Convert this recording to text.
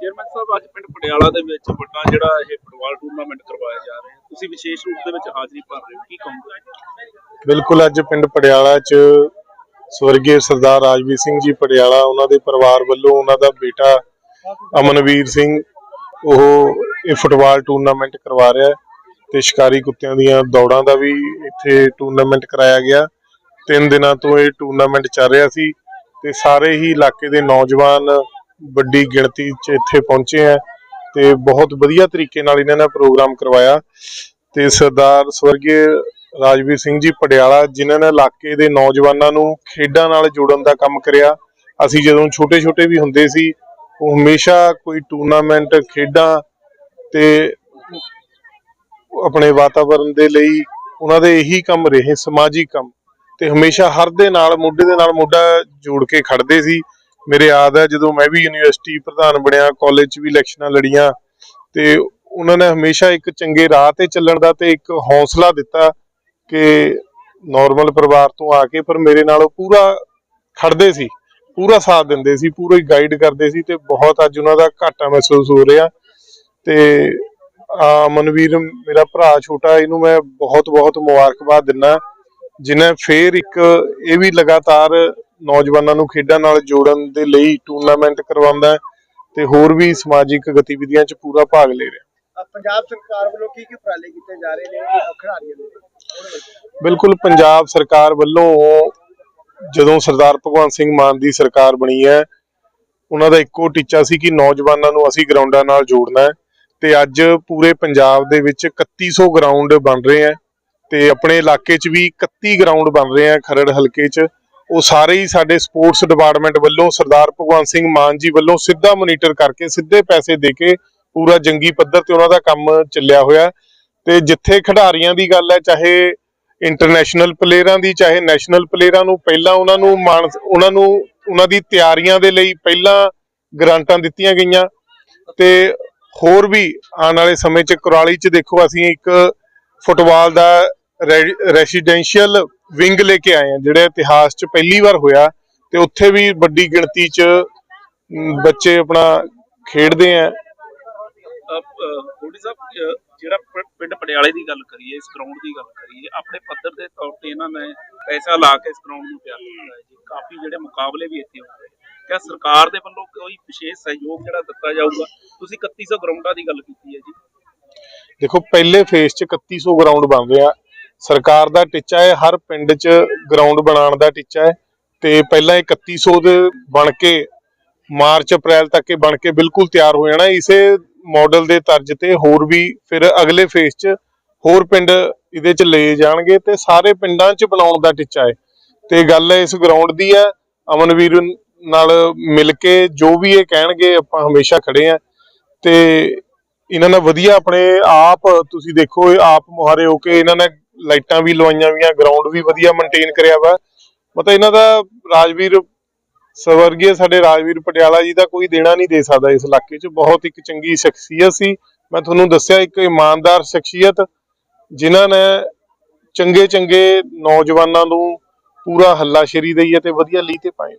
Chairman ਸਾਹਿਬ, ਅੱਜ ਪਿੰਡ ਪਟਿਆਲਾ ਦੇ ਵਿੱਚ ਵੱਡਾ ਜਿਹੜਾ ਇਹ ਫੁੱਟਬਾਲ ਟੂਰਨਾਮੈਂਟ ਕਰਵਾਇਆ ਜਾ ਰਿਹਾ ਹੈ। ਤੁਸੀਂ ਵਿਸ਼ੇਸ਼ ਰੂਪ ਦੇ ਵਿੱਚ ਹਾਜ਼ਰੀ ਭਰ ਰਹੇ ਹੋ, ਕੀ ਕਹੋਗੇ? ਬਿਲਕੁਲ, ਅੱਜ ਪਿੰਡ ਪਟਿਆਲਾ 'ਚ ਸਵਰਗੀ ਸਰਦਾਰ ਰਾਜਵੀਰ ਸਿੰਘ ਜੀ ਪਟਿਆਲਾ, ਉਹਨਾਂ ਦੇ ਪਰਿਵਾਰ ਵੱਲੋਂ ਉਹਨਾਂ ਦਾ ਬੇਟਾ ਅਮਨਵੀਰ ਸਿੰਘ, ਉਹ ਇਹ ਫੁੱਟਬਾਲ ਟੂਰਨਾਮੈਂਟ ਕਰਵਾ ਰਿਹਾ ਹੈ ਤੇ ਸ਼ਿਕਾਰੀ ਕੁੱਤਿਆਂ ਦੀਆਂ ਦੌੜਾਂ ਦਾ ਵੀ ਇੱਥੇ ਟੂਰਨਾਮੈਂਟ ਕਰਾਇਆ ਗਿਆ। ਤਿੰਨ ਦਿਨਾਂ ਤੋਂ ਇਹ ਟੂਰਨਾਮੈਂਟ ਚੱਲ ਰਿਹਾ ਸੀ ਤੇ ਸਾਰੇ ਹੀ ਇਲਾਕੇ ਦੇ ਨੌਜਵਾਨ ਵੱਡੀ ਗਿਣਤੀ 'ਚ ਇੱਥੇ ਪਹੁੰਚੇ ਹੈ ਤੇ ਬਹੁਤ ਵਧੀਆ ਤਰੀਕੇ ਨਾਲ ਇਹਨਾਂ ਨੇ ਪ੍ਰੋਗਰਾਮ ਕਰਵਾਇਆ। ਤੇ ਸਰਦਾਰ ਸਵਰਗੀ ਰਾਜਵੀਰ ਸਿੰਘ ਜੀ ਪਟਿਆਲਾ, ਜਿਨ੍ਹਾਂ ਨੇ ਇਲਾਕੇ ਦੇ ਨੌਜਵਾਨਾਂ ਨੂੰ ਖੇਡਾਂ ਨਾਲ ਜੋੜਨ ਦਾ ਕੰਮ ਕਰਿਆ। ਅਸੀਂ ਜਦੋਂ ਛੋਟੇ-ਛੋਟੇ ਵੀ ਹੁੰਦੇ ਸੀ, ਉਹ ਹਮੇਸ਼ਾ ਕੋਈ ਟੂਰਨਾਮੈਂਟ, ਖੇਡਾਂ ਤੇ ਆਪਣੇ ਵਾਤਾਵਰਣ ਦੇ ਲਈ ਉਹਨਾਂ ਦੇ ਇਹੀ ਕੰਮ ਰਹੇ, ਸਮਾਜਿਕ ਕੰਮ। ਤੇ ਹਮੇਸ਼ਾ ਹਰ ਦੇ ਨਾਲ, ਮੋਢੇ ਦੇ ਨਾਲ ਮੋਢਾ ਜੋੜ ਕੇ ਖੜਦੇ ਸੀ। ਮੇਰੇ ਯਾਦ ਹੈ ਜਦੋਂ ਮੈਂ ਵੀ ਯੂਨੀਵਰਸਿਟੀ ਪ੍ਰਧਾਨ ਬਣਿਆ ਕਾਲਜ 'ਚ ਵੀ ਇਲੈਕਸ਼ਨਾਂ ਲੜੀਆਂ ਤੇ ਉਹਨਾਂ ਨੇ ਹਮੇਸ਼ਾ ਇੱਕ ਚੰਗੇ ਰਾਹ ਤੇ ਚੱਲਣ ਦਾ ਤੇ ਇੱਕ ਹੌਸਲਾ ਦਿੱਤਾ ਕਿ ਨਾਰਮਲ ਪਰਿਵਾਰ ਤੋਂ ਆ ਕੇ ਪਰ ਮੇਰੇ ਨਾਲ ਉਹ ਪੂਰਾ ਖੜਦੇ ਸੀ, ਪੂਰਾ ਸਾਥ ਦਿੰਦੇ ਸੀ, ਪੂਰੀ ਗਾਈਡ ਕਰਦੇ ਸੀ ਤੇ ਬਹੁਤ ਅੱਜ ਉਹਨਾਂ ਦਾ ਘਾਟਾ ਮਹਿਸੂਸ ਹੋ ਰਿਹਾ ਤੇ ਆ ਮਨਵੀਰ ਮੇਰਾ ਭਰਾ ਛੋਟਾ, ਇਹਨੂੰ ਮੈਂ ਬਹੁਤ ਬਹੁਤ ਮੁਬਾਰਕਬਾਦ ਦਿੰਨਾ ਜਿਨੇ ਫੇਰ ਇੱਕ ਇਹ ਵੀ ਲਗਾਤਾਰ ਨੌਜਵਾਨਾਂ ਨੂੰ ਖੇਡਾਂ ਨਾਲ ਜੋੜਨ ਦੇ ਲਈ ਟੂਰਨਾਮੈਂਟ ਕਰਵਾਉਂਦਾ ਹੈ ਤੇ ਹੋਰ ਵੀ ਸਮਾਜਿਕ ਗਤੀਵਿਧੀਆਂ 'ਚ ਪੂਰਾ ਭਾਗ ਲੈ ਰਿਹਾ। ਪੰਜਾਬ ਸਰਕਾਰ ਵੱਲੋਂ ਕੀ ਕੀ ਉਪਰਾਲੇ ਕੀਤੇ ਜਾ ਰਹੇ ਨੇ ਖਿਡਾਰੀਆਂ ਦੇ ਬਿਲਕੁਲ ਪੰਜਾਬ ਸਰਕਾਰ ਵੱਲੋਂ ਜਦੋਂ ਸਰਦਾਰ ਭਗਵੰਤ ਸਿੰਘ ਮਾਨ ਦੀ ਸਰਕਾਰ ਬਣੀ ਹੈ ਉਹਨਾਂ ਦਾ ਇੱਕੋ ਟੀਚਾ ਸੀ ਕਿ ਨੌਜਵਾਨਾਂ ਨੂੰ ਅਸੀਂ ਗਰਾਊਂਡਾਂ ਨਾਲ ਜੋੜਨਾ ਹੈ ਤੇ ਅੱਜ ਪੂਰੇ ਪੰਜਾਬ ਦੇ ਵਿੱਚ 3100 ਗਰਾਊਂਡ ਬਣ ਰਹੇ ਹੈ ਤੇ ਆਪਣੇ ਇਲਾਕੇ 'ਚ ਵੀ 31 ਗਰਾਊਂਡ ਬਣ ਰਹੇ ਆ ਖਰੜ ਹਲਕੇ 'ਚ। ਉਹ ਸਾਰੇ ਹੀ ਸਾਡੇ ਸਪੋਰਟਸ ਡਿਪਾਰਟਮੈਂਟ ਵੱਲੋਂ ਸਰਦਾਰ ਭਗਵੰਤ ਸਿੰਘ ਮਾਨ ਜੀ ਵੱਲੋਂ ਸਿੱਧਾ ਮੋਨੀਟਰ ਕਰਕੇ, ਸਿੱਧੇ ਪੈਸੇ ਦੇ ਕੇ ਪੂਰਾ ਜੰਗੀ ਪੱਧਰ ਤੇ ਉਹਨਾਂ ਦਾ ਕੰਮ ਚੱਲਿਆ ਹੋਇਆ ਤੇ ਜਿੱਥੇ ਖਿਡਾਰੀਆਂ ਦੀ ਗੱਲ ਹੈ, ਚਾਹੇ ਇੰਟਰਨੈਸ਼ਨਲ ਪਲੇਅਰਾਂ ਦੀ, ਚਾਹੇ ਨੈਸ਼ਨਲ ਪਲੇਅਰਾਂ ਨੂੰ, ਪਹਿਲਾਂ ਉਹਨਾਂ ਨੂੰ ਮਾਣ, ਉਹਨਾਂ ਨੂੰ, ਉਹਨਾਂ ਦੀ ਤਿਆਰੀਆਂ ਦੇ ਲਈ ਪਹਿਲਾਂ ਗ੍ਰਾਂਟਾਂ ਦਿੱਤੀਆਂ ਗਈਆਂ। ਤੇ ਹੋਰ ਵੀ ਆਉਣ ਵਾਲੇ ਸਮੇਂ 'ਚ ਕੁਰਾਲੀ 'ਚ ਦੇਖੋ, ਅਸੀਂ ਇੱਕ ਫੁੱਟਬਾਲ ਦਾ ਰੈਸੀਡੈਂਸ਼ੀਅਲ ਵਿੰਗ ਲੈ ਕੇ ਆਏ ਆ ਜਿਹੜਾ ਇਤਿਹਾਸ 'ਚ ਪਹਿਲੀ ਵਾਰ ਹੋਇਆ ਤੇ ਉੱਥੇ ਵੀ ਵੱਡੀ ਗਿਣਤੀ 'ਚ ਬੱਚੇ ਆਪਣਾ ਖੇਡਦੇ ਆ। ਥੋੜੀ ਸਾਹਿਬ ਜਿਹੜਾ ਪਿੰਡ ਪਟਿਆਲੇ ਦੀ ਗੱਲ ਕਰੀਏ ਇਸ ਗਰਾਊਂਡ ਦੀ ਗੱਲ ਕਰੀਏ ਆਪਣੇ ਪੱਧਰ ਦੇ ਤੌਰ ਤੇ ਇਹਨਾਂ ਨੇ ਪੈਸਾ ਲਾ ਕੇ ਇਸ ਗਰਾਊਂਡ ਨੂੰ ਤਿਆਰ ਕੀਤਾ ਹੈ ਜੀ। ਕਾਫੀ ਜਿਹੜੇ ਮੁਕਾਬਲੇ ਵੀ ਇੱਥੇ ਹੋ ਰਹੇ ਕਿਆ ਸਰਕਾਰ ਦੇ ਵੱਲੋਂ ਕੋਈ ਵਿਸ਼ੇਸ਼ ਸਹਿਯੋਗ ਜਿਹੜਾ ਦਿੱਤਾ ਜਾਊਗਾ? ਤੁਸੀਂ 3100 ਗਰਾਊਂਡਾਂ ਦੀ ਗੱਲ ਕੀਤੀ ਹੈ ਜੀ। ਦੇਖੋ ਪਹਿਲੇ ਫੇਸ 'ਚ 3100 ਗਰਾਊਂਡ ਬਣ ਰਿਹਾ ਸਰਕਾਰ ਦਾ ਟੀਚਾ ਹੈ, ਹਰ ਪਿੰਡ 'ਚ ਗਰਾਊਂਡ ਬਣਾਉਣ ਦਾ ਟੀਚਾ ਹੈ ਤੇ ਪਹਿਲਾਂ ਇਹ 3100 ਦੇ ਬਣ ਕੇ ਮਾਰਚ, ਅਪ੍ਰੈਲ ਤੱਕ ਇਹ ਬਣ ਕੇ ਬਿਲਕੁਲ ਤਿਆਰ ਹੋ ਜਾਣਾ। ਇਸੇ ਮਾਡਲ ਦੇ ਤਰਜ਼ ਤੇ ਹੋਰ ਵੀ ਫਿਰ ਅਗਲੇ ਫੇਸ 'ਚ ਹੋਰ ਪਿੰਡ ਇਹਦੇ 'ਚ ਲਏ ਜਾਣਗੇ ਤੇ ਸਾਰੇ ਪਿੰਡਾਂ 'ਚ ਬਣਾਉਣ ਦਾ ਟੀਚਾ ਹੈ। ਤੇ ਗੱਲ ਇਸ ਗਰਾਊਂਡ ਦੀ ਹੈ, ਅਮਨਵੀਰ ਨਾਲ ਮਿਲ ਕੇ ਜੋ ਵੀ ਇਹ ਕਹਿਣਗੇ ਆਪਾਂ ਹਮੇਸ਼ਾ ਖੜੇ ਆ ਤੇ ਇਹਨਾਂ ਨੇ ਵਧੀਆ ਆਪਣੇ ਆਪ, ਤੁਸੀਂ ਦੇਖੋ ਆਪ ਮੁਹਾਰੇ ਹੋ ਕੇ ਇਹਨਾਂ ਨੇ ਲਾਈਟਾਂ ਵੀ ਲਵਾਈਆਂ ਵੀਆਂ ਗਰਾਊਂਡ ਵੀ ਵਧੀਆ ਮੇਨਟੇਨ ਕਰਿਆ ਵਾ। ਮਤਲਬ ਇਹਨਾਂ ਦਾ ਰਾਜਵੀਰ ਸਵਰਗੀ ਸਾਡੇ ਰਾਜਵੀਰ ਪਟਿਆਲਾ ਜੀ ਦਾ ਕੋਈ ਦੇਣਾ ਨਹੀਂ ਦੇ ਸਕਦਾ ਇਸ ਇਲਾਕੇ 'ਚ। ਬਹੁਤ ਇੱਕ ਚੰਗੀ ਸ਼ਖਸੀਅਤ ਸੀ। ਮੈਂ ਤੁਹਾਨੂੰ ਦੱਸਿਆ, ਇੱਕ ਇਮਾਨਦਾਰ ਸ਼ਖਸੀਅਤ, ਜਿਨ੍ਹਾਂ ਨੇ ਚੰਗੇ ਚੰਗੇ ਨੌਜਵਾਨਾਂ ਨੂੰ ਪੂਰਾ ਹੱਲਾਸ਼ੇਰੀ ਦਈ ਅਤੇ ਵਧੀਆ ਲੀਹ ਤੇ ਪਾਏ